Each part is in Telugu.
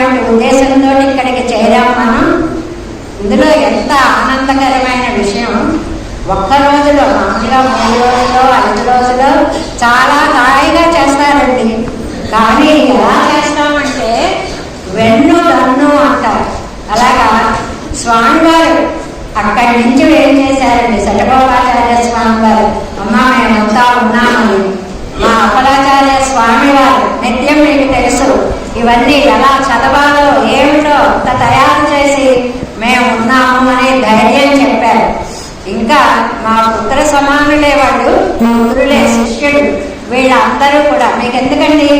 అనేటువంటి ఉద్దేశంతో ఇక్కడికి చేరాం మనం. ఇందులో ఎంత ఆనందకరమైన విషయం ఒక్క రోజులో మామూలుగా మూడు రోజుల్లో ఐదు రోజుల్లో చాలా హాయిగా చేస్తారండి. కానీ ఎలా చేస్తామంటే వెన్ను దన్ను అంటారు. అలాగా స్వామివారు అక్కడి నుంచి ఏం చేశారండి? సటగోపాచార్య స్వామి వారు అమ్మ మేమంతా ఉన్నామని. మా అప్పలాచార్య స్వామి వారు నిత్యం మీకు తెలుసు ఇవన్నీ ఎలా చదవాలో ఏమిటో అంత తయారు చేసి మేము ఉన్నాము అని ధైర్యం చెప్పారు. ఇంకా మా పుత్ర సమానులే వాళ్ళు గురులే శిష్యుడు వీళ్ళందరూ కూడా మీకు ఎందుకండి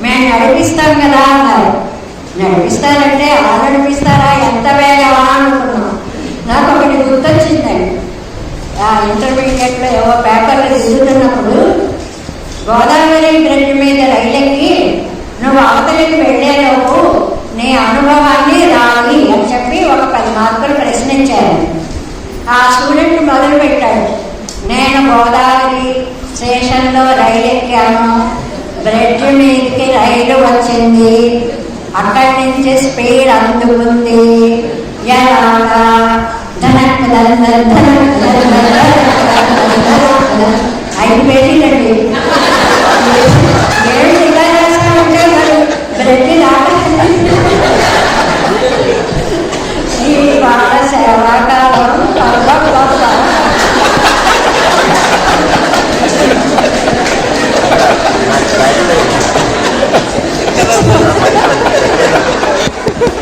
మేము నడిపిస్తాం కదా అన్నారు. నడిపిస్తారంటే అలా నడిపిస్తారా? ఎంత వేగమా? అనుకున్నాం. నాకు ఒకటి గుర్తొచ్చిందండి. ఆ ఇంటర్మీడియట్లో ఏవో పేపర్లు దిద్దుతున్నప్పుడు గోదావరి బ్రిడ్జ్ మీద రైలెక్కి నువ్వు అవతలికి వెళ్ళేలోపు నీ అనుభవాన్ని రాని అని చెప్పి ఒక పది మార్కులు ప్రశ్నించారు. ఆ స్టూడెంట్ మొదలు పెట్టాడు నేను గోదావరి స్టేషన్లో రైలు ఎక్కాను. బ్రిడ్జ్ మీదకి రైలు వచ్చింది. అక్కడి నుంచి స్పీడ్ అందుకుంది. ఎలాగా? ఐదు పేజీలండి ఏడు ఇలా రాస్తామంటే మరి బ్రెడ్ రావాలి ఈ వాళ్ళ సేవాకాలం అబ్బబ్బబ్బ.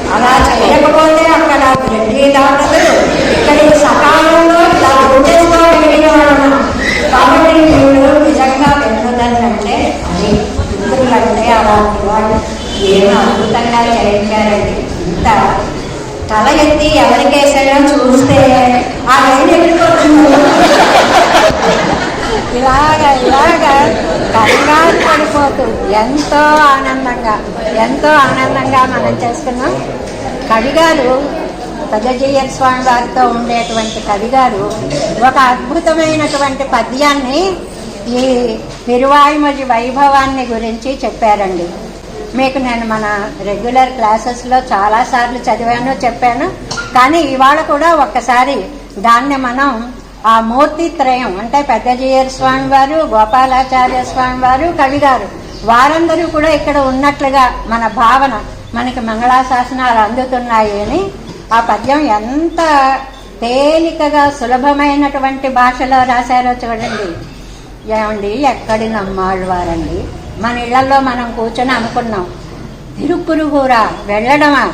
అలా చేయకపోతే అక్కడ బ్రెడ్ దాటదు ఇక్కడ సకాలంలో ఇలా ఉండే కాబట్టి వీళ్ళు నిజంగా వెన్నుదన్నంటే అది మిత్రులంటే అలాంటి వాళ్ళు ఏమో అద్భుతంగా చేయించారండి ఇంత తల ఎత్తి ఎవరికేసాడో చూస్తే ఆ రైలు ఎగిరిపోతుంది ఇలాగా ఇలాగా కంగారు పడిపోతూ ఎంతో ఆనందంగా ఎంతో ఆనందంగా మనం చేసుకున్నాం కవిగారు పెద్దజయ్యర్ స్వామి వారితో ఉండేటువంటి కవిగారు ఒక అద్భుతమైనటువంటి పద్యాన్ని ఈ తిరువాయుమజి వైభవాన్ని గురించి చెప్పారండి. మీకు నేను మన రెగ్యులర్ క్లాసెస్లో చాలాసార్లు చదివాను చెప్పాను. కానీ ఇవాళ కూడా ఒక్కసారి దాన్ని మనం ఆ మూర్తి త్రయం అంటే పెద్దజీయర్ స్వామి వారు గోపాలాచార్య స్వామి వారు కవిగారు వారందరూ కూడా ఇక్కడ ఉన్నట్లుగా మన భావన మనకి మంగళాశాసనాలు అందుతున్నాయి అని ఆ పద్యం ఎంత తేలికగా సులభమైనటువంటి భాషలో రాశారో చూడండి. ఏమండి? ఎక్కడి నమ్మాళ్ళు వారండి మన ఇళ్ళలో మనం కూర్చొని అనుకున్నాం. తిరుక్కురుగూరా వెళ్ళడమా?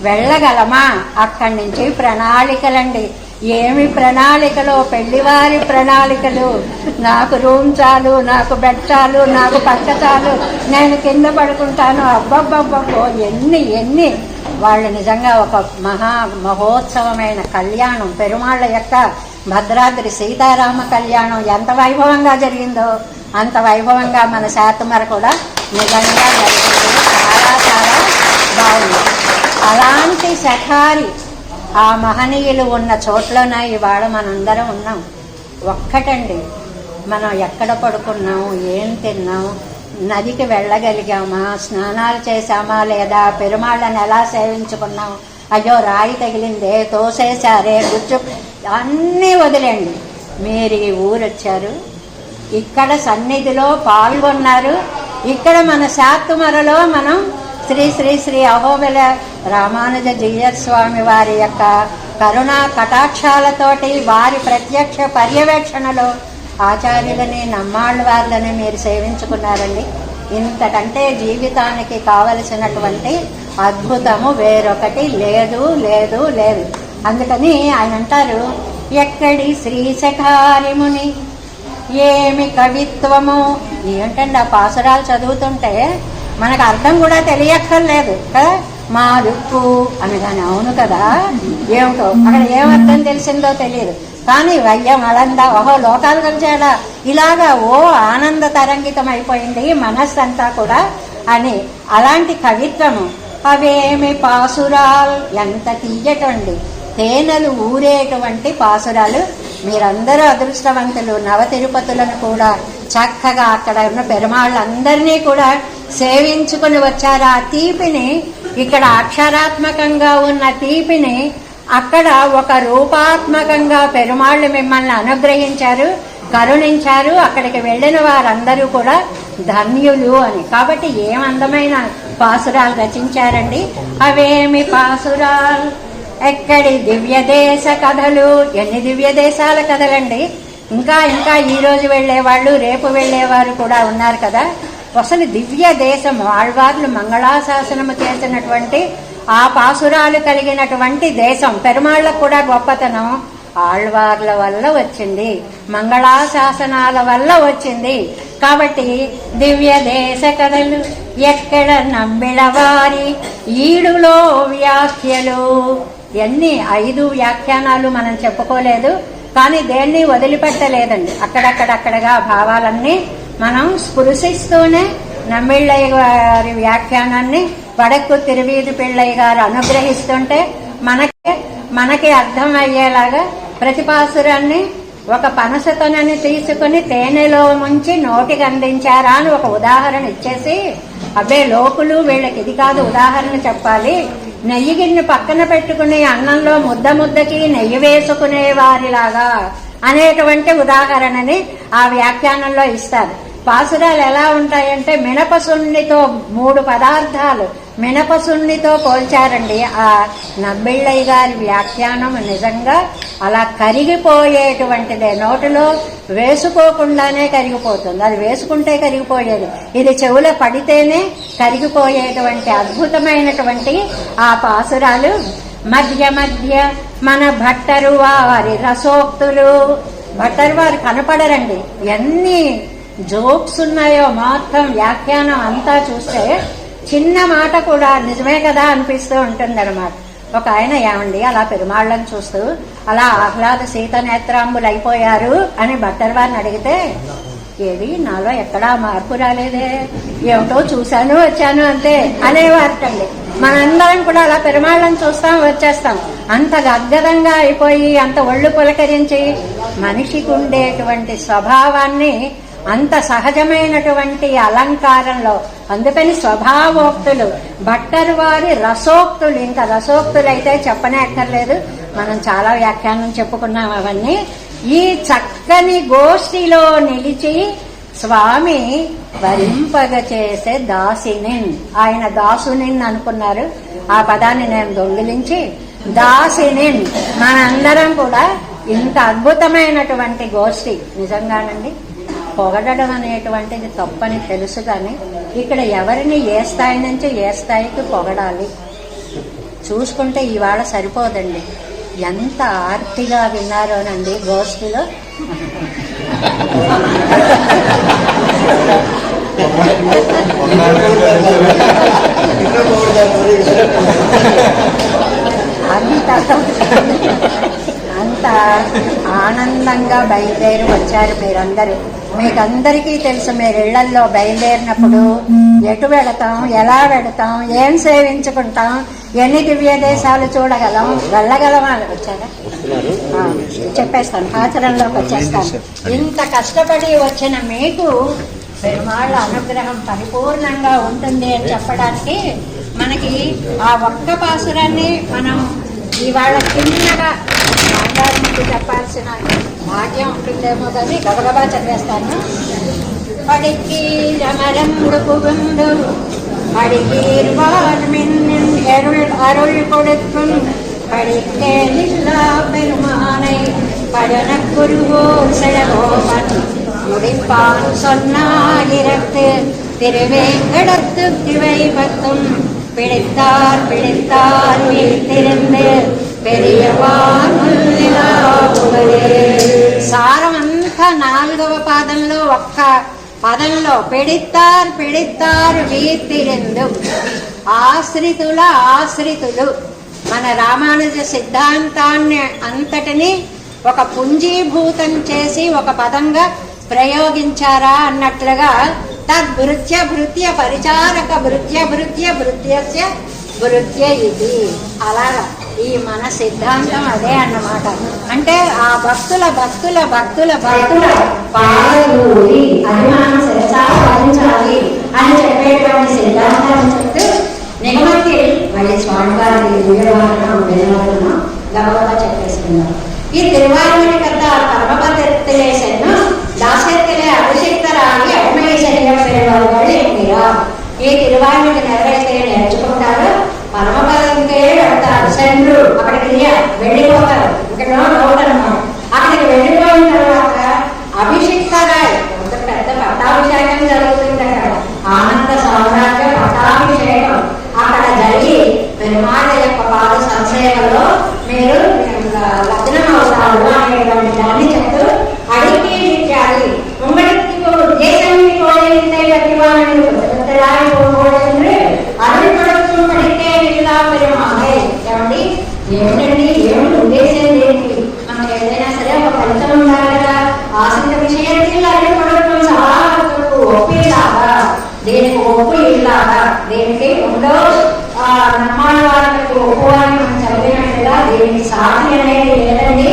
వెళ్ళగలమా? అక్కడి నుంచి ప్రణాళికలండి. ఏమి ప్రణాళికలు? పెళ్ళివారి ప్రణాళికలు. నాకు రూమ్ చాలు నాకు బెడ్ చాలు నాకు పక్క చాలు. నేను కింద పడుకుంటాను. అబ్బబ్బబ్బబ్బో ఎన్ని ఎన్ని. వాళ్ళు నిజంగా ఒక మహా మహోత్సవమైన కళ్యాణం. పెరుమాళ్ళ యొక్క భద్రాద్రి సీతారామ కళ్యాణం ఎంత వైభవంగా జరిగిందో. అంత వైభవంగా మన శాతమర కూడా నిజంగా జరిగింది. చాలా చాలా బాగుంది. అలాంటి సఖారి ఆ మహనీయులు ఉన్న చోట్లోన ఇవాళ మనందరం ఉన్నాం. ఒక్కటండి. మనం ఎక్కడ పడుకున్నాం? ఏం తిన్నాం? నదికి వెళ్ళగలిగామా? స్నానాలు చేశామా లేదా? పెరుమాళ్ళని ఎలా సేవించుకున్నాం? అయ్యో రాయి తగిలిందే తోసేశారే గుచ్చు అన్నీ వదిలేండి. మీరు ఈ ఊరు వచ్చారు ఇక్కడ సన్నిధిలో పాల్గొన్నారు. ఇక్కడ మన శాతుమరలో మనం శ్రీ శ్రీ శ్రీ అహోబెల రామానుజ జీయర్ స్వామి వారి యొక్క కరుణా కటాక్షాలతోటి వారి ప్రత్యక్ష పర్యవేక్షణలో ఆచార్యులని నమ్మాళ్ళ వార్లని మీరు సేవించుకున్నారండి. ఇంతకంటే జీవితానికి కావలసినటువంటి అద్భుతము వేరొకటి లేదు లేదు లేదు. అందుకని ఆయన అంటారు ఎక్కడి శ్రీ శఖారిముని ఏమి కవిత్వము? ఏంటండి ఆ పాసురాలు చదువుతుంటే మనకు అర్థం కూడా తెలియక్కర్లేదు కదా? మారుపు రుక్కు అనగానే అవును కదా? ఏమిటో? అక్కడ ఏమర్థం తెలిసిందో తెలియదు. కానీ వయ్యం అలంద ఓహో లోకాలు కలిచేలా ఇలాగా ఓ ఆనంద తరంగితం అయిపోయింది మనస్సు అంతా కూడా అని అలాంటి కవిత్వము. అవేమి పాసురాల్? ఎంత తీయటండి. తేనెలు ఊరేటువంటి పాసురాలు. మీరందరూ అదృష్టవంతులు నవ తిరుపతులను కూడా చక్కగా అక్కడ ఉన్న పెరమాళ్ళందరినీ కూడా సేవించుకుని వచ్చారు. ఆ తీపిని ఇక్కడ అక్షరాత్మకంగా ఉన్న తీపిని అక్కడ ఒక రూపాత్మకంగా పెరుమాళ్ళు మిమ్మల్ని అనుగ్రహించారు కరుణించారు. అక్కడికి వెళ్ళిన వారందరూ కూడా ధన్యులు అని. కాబట్టి ఏం అందమైన పాసురాలు రచించారండి? అవేమి పాసురాలు? ఎక్కడి దివ్య దేశ కథలు? ఎన్ని దివ్య దేశాల కథలండి? ఇంకా ఇంకా ఈరోజు వెళ్ళేవాళ్ళు రేపు వెళ్ళేవారు కూడా ఉన్నారు కదా. అసలు దివ్య దేశం ఆళ్వార్లు మంగళాశాసనము చేసినటువంటి ఆ పాసురాలు కలిగినటువంటి దేశం పెరుమాళ్ళకు కూడా గొప్పతనం ఆళ్వార్ల వల్ల వచ్చింది. మంగళాశాసనాల వల్ల వచ్చింది. కాబట్టి దివ్య దేశ కథలు ఎక్కడ నమ్మిడవారి ఈడులో వ్యాఖ్యలు. ఎన్ని ఐదు వ్యాఖ్యానాలు మనం చెప్పుకోలేదు కానీ దేన్ని వదిలిపెట్టలేదండి. అక్కడక్కడక్కడగా భావాలన్నీ మనం స్పృశిస్తూనే నమ్మిళ్ళయ్య గారి వ్యాఖ్యానాన్ని వడక్కు తిరువీధి పిళ్ళయ్య గారు అనుగ్రహిస్తుంటే మనకి మనకి అర్థం అయ్యేలాగా ప్రతిపాసురాన్ని ఒక పనసతోనని తీసుకుని తేనెలో ముంచి నోటికి అందించారా అని ఒక ఉదాహరణ ఇచ్చేసి అబ్బే లోకులు వీళ్ళకి ఇది కాదు ఉదాహరణ చెప్పాలి. నెయ్యి గిన్నె పక్కన పెట్టుకుని అన్నంలో ముద్ద ముద్దకి నెయ్యి వేసుకునే వారిలాగా అనేటువంటి ఉదాహరణని ఆ వ్యాఖ్యానంలో ఇస్తారు. పాసురాలు ఎలా ఉంటాయంటే మినపసున్నితో మూడు పదార్థాలు మినపసున్నితో పోల్చారండి. ఆ నబ్బిళ్ళయ్య గారి వ్యాఖ్యానం నిజంగా అలా కరిగిపోయేటువంటిదే. నోటిలో వేసుకోకుండానే కరిగిపోతుంది. అది వేసుకుంటే కరిగిపోయేది. ఇది చెవులో పడితేనే కరిగిపోయేటువంటి అద్భుతమైనటువంటి ఆ పాసురాలు. మధ్య మధ్య మన భట్టరు వారి రసోక్తులు. భట్టరు వారు కనపడరండి. ఎన్ని జోక్స్ ఉన్నాయో మొత్తం వ్యాఖ్యానం అంతా చూస్తే చిన్న మాట కూడా నిజమే కదా అనిపిస్తూ ఉంటుంది ఒక ఆయన ఏమండి అలా పెరుమాళ్ళని చూస్తూ అలా ఆహ్లాద సీత నేత్రాంబులు అయిపోయారు అని భట్టరు వారిని అడిగితే ఏది నాలో ఎక్కడా మార్పు రాలేదే? ఏమిటో చూశాను వచ్చాను అంతే అనేవారటండి. మనందరం కూడా అలా పెరుమాళ్ళని చూస్తాం వచ్చేస్తాం. అంత గద్గదంగా అయిపోయి అంత ఒళ్ళు పులకరించి మనిషికి ఉండేటువంటి స్వభావాన్ని అంత సహజమైనటువంటి అలంకారంలో అందుకని స్వభావోక్తులు భట్టరు వారి రసోక్తులు ఇంకా రసోక్తులు అయితే చెప్పనే అక్కర్లేదు. మనం చాలా వ్యాఖ్యానం చెప్పుకున్నాం అవన్నీ. ఈ చక్కని గోష్ఠిలో నిలిచి స్వామి వరింపగ చేసే దాసినిన్ ఆయన దాసునిన్ అనుకున్నారు. ఆ పదాన్ని నేను దొంగిలించి దాసినిన్ మనందరం కూడా ఇంత అద్భుతమైనటువంటి గోష్ఠి. నిజంగానండి పొగడడం అనేటువంటిది తప్పని తెలుసు కానీ ఇక్కడ ఎవరిని ఏ స్థాయి నుంచి ఏ స్థాయికి పొగడాలి? చూసుకుంటే ఇవాళ సరిపోదండి. ఎంత ఆర్తిగా విన్నారోనండి గోష్ఠిలో? అంత అంత ఆనందంగా బయలుదేరి వచ్చారు మీరందరూ. మీకందరికీ తెలుసు మీరు ఇళ్ళల్లో బయలుదేరినప్పుడు ఎటు వెళతాం ఎలా వెళతాం ఏం సేవించుకుంటాం ఎన్ని దివ్య దేశాలు చూడగలం వెళ్ళగలం అని వచ్చారా? చెప్పేస్తాను ఆచరణలోకి వచ్చేస్తాను. ఇంత కష్టపడి వచ్చిన మీకు పెరుమాళ్ళ అనుగ్రహం పరిపూర్ణంగా ఉంటుంది అని చెప్పడానికి మనకి ఆ ఒక్క పాసురాన్ని మనం ఇవాళ చిన్నగా చెప్పాల్సిన భాగ్యం ఉంటుందేమో కానీ గబగబా చదివేస్తాను పడికి రమరం మృగుండు படுகீர் வாழ்மின் எருள் அருள் கொடுக்கும் படிக்கே நில்லா பெருமானை படனக் குருவோர் செழகோபன் முடிப்பான் சொன்னாயிரத்து திருவேங்கடத்து திவை பத்தும் பிடித்தார் பிடித்தார் வீழ்த்திருந்து పెరియవానులే సారం అంతా నాలుగవ పాదంలో ఒక్క పదంలో పెడితార్ పెడితారు వీర్తిరెందు ఆశ్రితుల ఆశ్రితులు. మన రామానుజ సిద్ధాంతాన్ని అంతటిని ఒక పుంజీభూతం చేసి ఒక పదంగా ప్రయోగించారా అన్నట్లుగా తద్భృత్య భృత్య పరిచారక భృత్య భృత్య భృత్యస్య వృత్య ఇది. అలాగా. ఈ మన సిద్ధాంతం అదే అన్నమాట. అంటే ఆ భక్తుల భక్తుల భక్తుల భక్తుల పాలూరి అది మనం సాధించాలి అని చెప్పేటువంటి సిద్ధాంతం చెప్తూ నిగమకి మళ్ళీ స్వామి గారి విజయవాడన విజయవాడన గబగబా చెప్పేసుకున్నారు ఈ తిరువారణ பிராணி போகும்போது என்று அருள் கொடுக்கும் படித்தே எல்லா பெருமாக ఏమండి? ఏమిటండి? ఏమిటి ఉద్దేశం ఏంటి? మనం ఏదైనా సరే ఒక ఫలితం ఉండాలి కదా. ఆశిత విషయానికి అరుణ్ కొడుకు చాలా వరకు ఒప్పిలాగా దేనికి ఒప్పు ఇల్లాగా దేనికి ఉండో నమ్మాల వారికి ఒప్పువారిని మనం చదివినట్లుగా దేనికి సాధి అనేది లేదండి.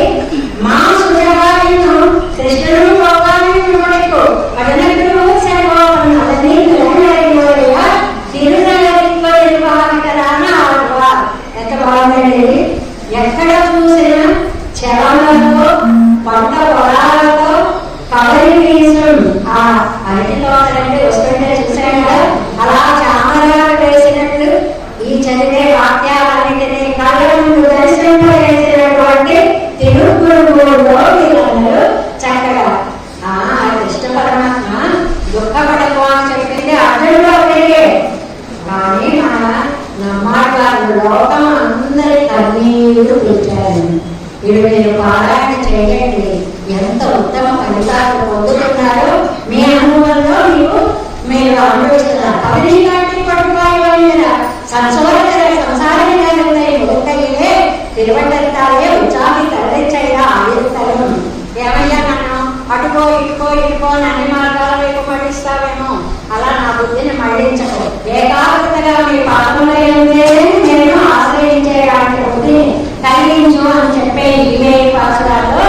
que అనుభవిస్తున్నారు కవిని కాటి పడుకోవాలి సంసార సంసారికై ముక్తయిలే తిరువట్టతాలే ఉచామి తరలించైన ఏమయ్యా నన్ను అటుకో ఇటుకో ఇటుకో అని అన్ని మార్గాలు వైపు పట్టిస్తావేమో అలా నా బుద్ధిని మళ్ళించకు ఏకాగ్రతగా మీ పాదములైతే నేను ఆశ్రయించేలాంటి కలిగించు అని చెప్పే ఇవే పాసురాల్లో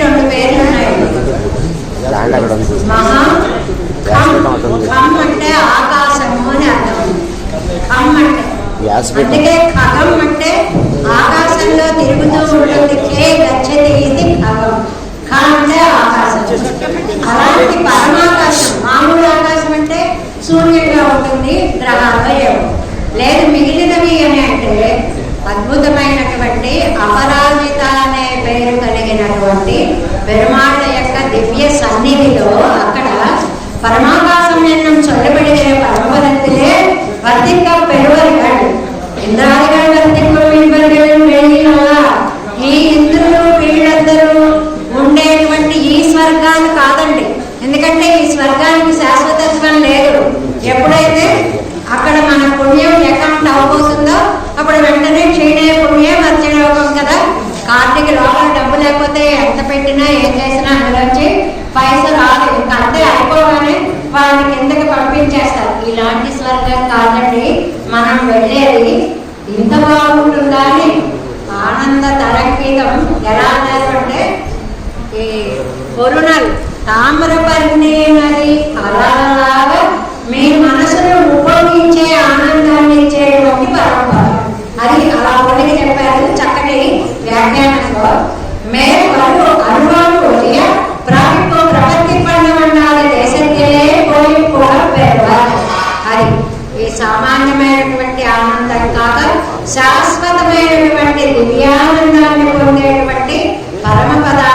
రెండు పేర్లు ఉన్నాయి మహా అని అర్థం. ఖం అందుకే ఖగం అంటే ఆకాశంలో తిరుగుతూ ఉంటుంది. కే గచ్చతి ఇది ఖగం. ఖ అంటే ఆకాశం. అలాంటి పరమాకాశం మామూలు ఆకాశం అంటే శూన్యంగా ఉంటుంది గ్రహాలు ఏమో. లేదు మిగిలినవి అని అంటే అద్భుతమైనటువంటి అపరాజిత కాబట్టి పెరుమాళ యొక్క దివ్య సన్నిధిలో అక్కడ పరమాకాశం ఎన్నం చొల్లబడితే తామర కరుణలు మరి అలాగా మీ మనసును ఉపయోగించే ఆనందాన్ని ఇచ్చేటువంటి పరంపర. అది అలా ఒకటికి చెప్పారు చక్కటి వ్యాఖ్యానంలో. మేము అనుభవం కొలియ ప్రభుత్వ ప్రపత్తి పండుగ దేశంలో పోయి కూడా పెరగాలి అది ఈ సామాన్యమైనటువంటి ఆనందం కాక శాశ్వతమైనటువంటి దివ్యానందాన్ని పొందేటువంటి పరమ పదార్థం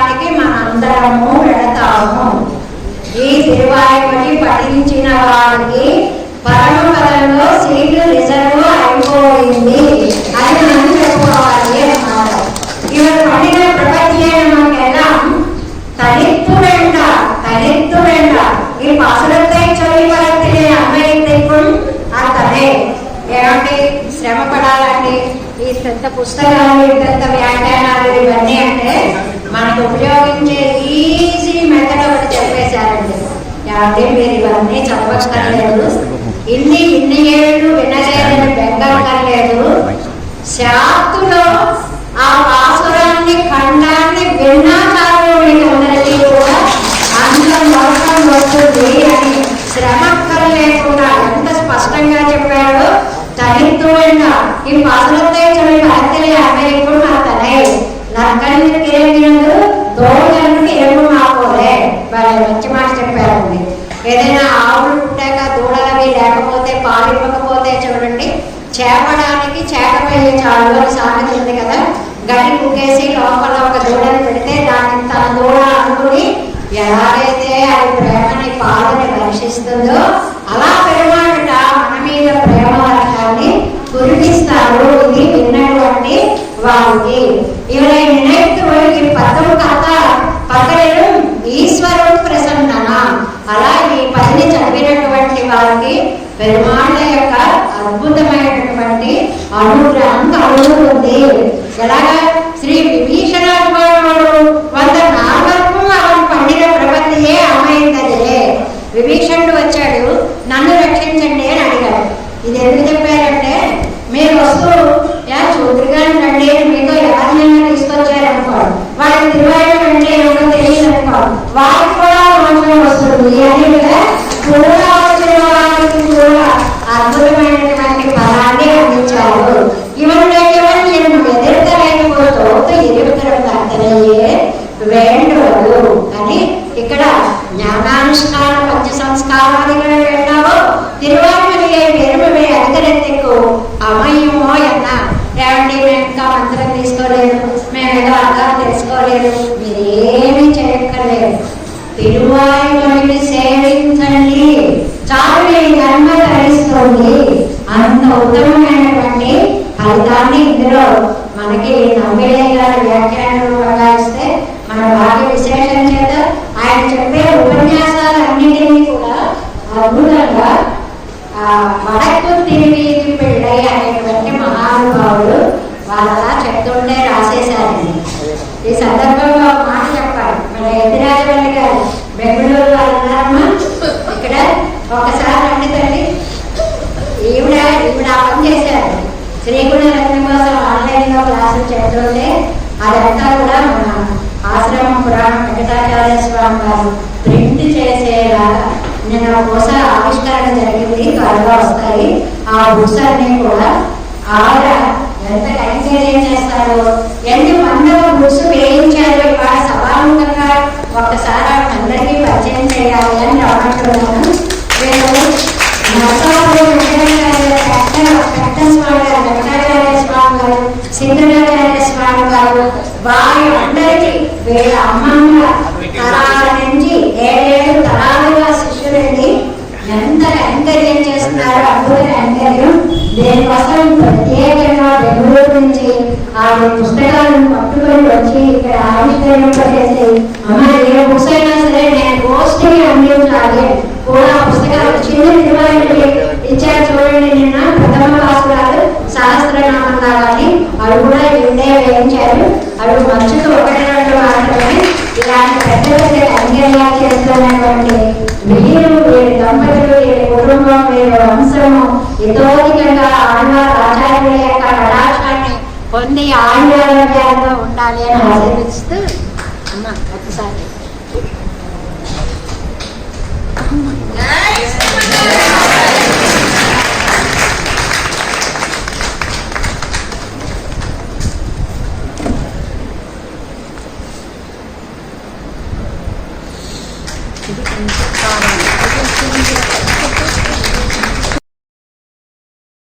పఠించిన వారికి పరమపదంలో సీట్లు ನೀವು ಪಾಸ್ಲೋತೆ ಚಲೋ ಭಾರತದಲ್ಲಿ ಯಾಕೆ ಇಟ್ಕೊಂಡು ಮಾಡ್ತಾರೆ ನರ್ಕಡಿನ ಕಿರಣಗಳು దోమలను ఏమో మాపోలే. వాళ్ళు మంచి మాట చెప్పారండి ఏదైనా ఆవులు పుట్టాక దూడలవి లేకపోతే పాలు ఇవ్వకపోతే చూడండి చేపడానికి చేపపోయే చాలు సామెత ఉంది కదా. గడ్డి కుక్కేసి లోపల ఒక దూడని పెడితే దాన్ని తన దూడ అనుకుని ఎలాగైతే అది ప్రేమని పాలని పరీక్షిస్తుందో అలా అడుగుతుంది విన్నాడు అంటే వారికి ఇవన వినాయకుడు పదం కాక పక్కన ఈశ్వరుడు ప్రసన్నన. అలా ఈ పదిని చదివినటువంటి వారికి పెరుమాళ్ళ యొక్క అద్భుతమైనటువంటి అనుగ్రహం కలుగుతుంది. ఎలాగా? వారికి కూడా మోసం వస్తుంది అని కూడా క్లాసులు చెప్తుంటే అదంతా కూడా మన ఆశ్రమం పురాణం వెంకటాచార్య స్వామి గారు ప్రింట్ చేసేలాగా నేను బుస ఆవిష్కరణ జరిగింది త్వరగా వస్తాయి. ఆ బుక్స్ అన్ని కూడా ఆవిడ ఎంత ఎంకరేజ్ చేస్తారు ఎన్ని వందల బుక్స్ వేయించారు ఇవాళ సభాముఖంగా ఒక్కసారి ఆవిడ అందరికీ పరిచయం చేయాలి అని రామంటున్నాను వారి అందరికీ వేల అమ్మమ్మ తరాల నుంచి ఏడేడు తరాలుగా శిష్యులని ఎంత ఎంకరేజ్ చేస్తున్నారు అద్భుత ఎంకరేజ్ దేనికోసం ప్రత్యేకంగా బెంగళూరు నుంచి ఆవిడ పుస్తకాలను పట్టుకొని వచ్చి ఇక్కడ ఆవిష్కరింపజేసి అమ్మ ఏ బుక్స్ అయినా సరే నేను పోస్ట్కి అందించాలి. కూడా పుస్తకాలు చిన్న నిర్వహణకి ఇచ్చారు చూడండి నిన్న. ప్రథమ భాస్కరాలు సహస్రనామం కావాలి. అవి కూడా ఇవిడే వేయించారు. అవి మంచుకు ఒకటి రెండు మాత్రమే ఇలాంటి పెద్ద పెద్ద చేస్తున్నటువంటి వీరు వీరి దంపతులు వీరి కుటుంబం వీరి వంశము ఇతోధికంగా ఆళ్వార్ ఆచార్యుల యొక్క కళాశాన్ని పొంది ఆయుర్వేదాలతో ఉండాలి అని ఆశీర్వదిస్తూ